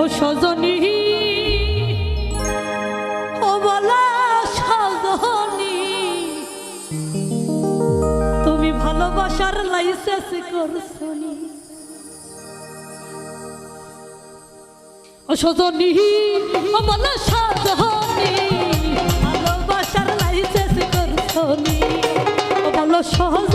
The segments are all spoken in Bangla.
ও সজনী, ও বলা সজনী, তুমি ভালোবাসার লাইসেন্স করছনি। ও সজনী, ও বলা সজনী, ভালোবাসার লাইসেন্স করছনি। ও বলো সহজ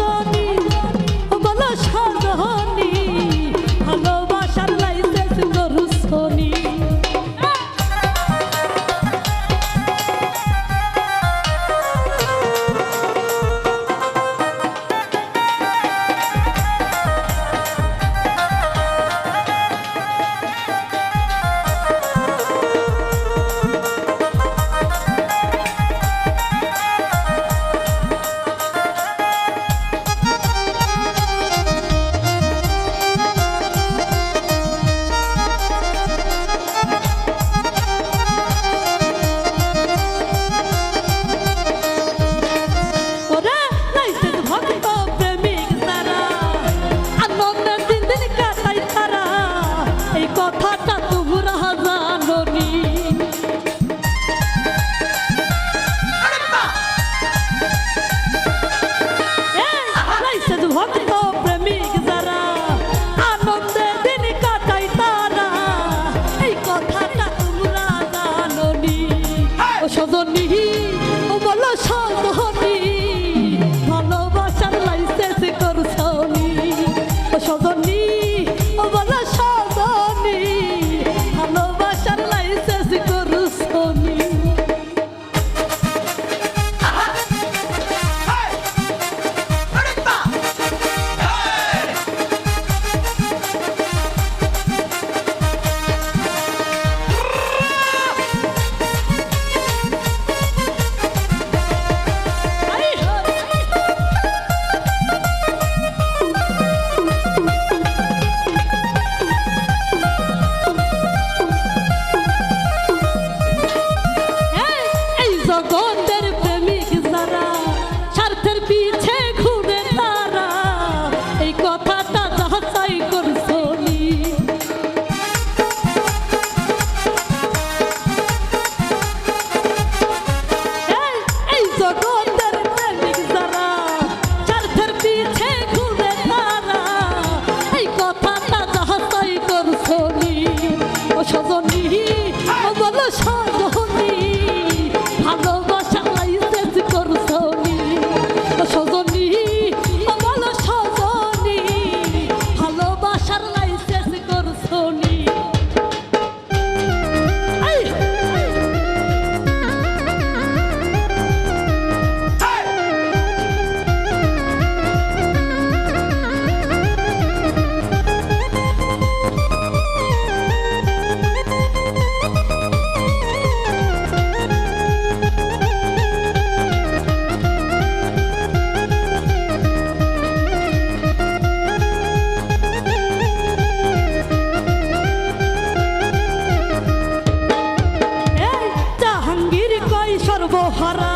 হারা।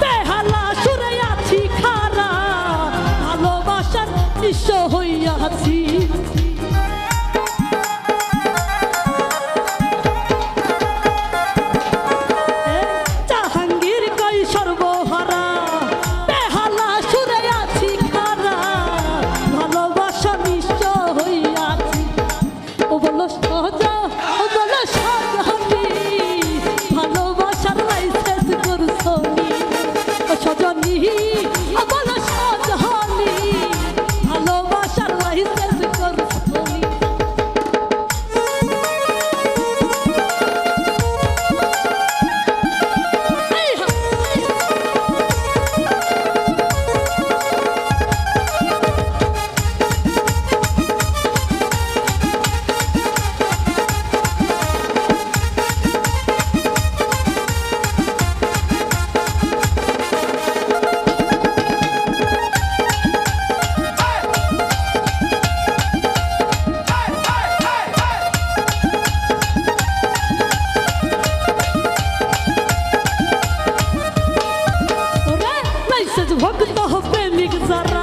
বেহালা সুরে আছি খারা। ভালোবাসার ঈশ্বর ভক্ত প্রেমিক যারা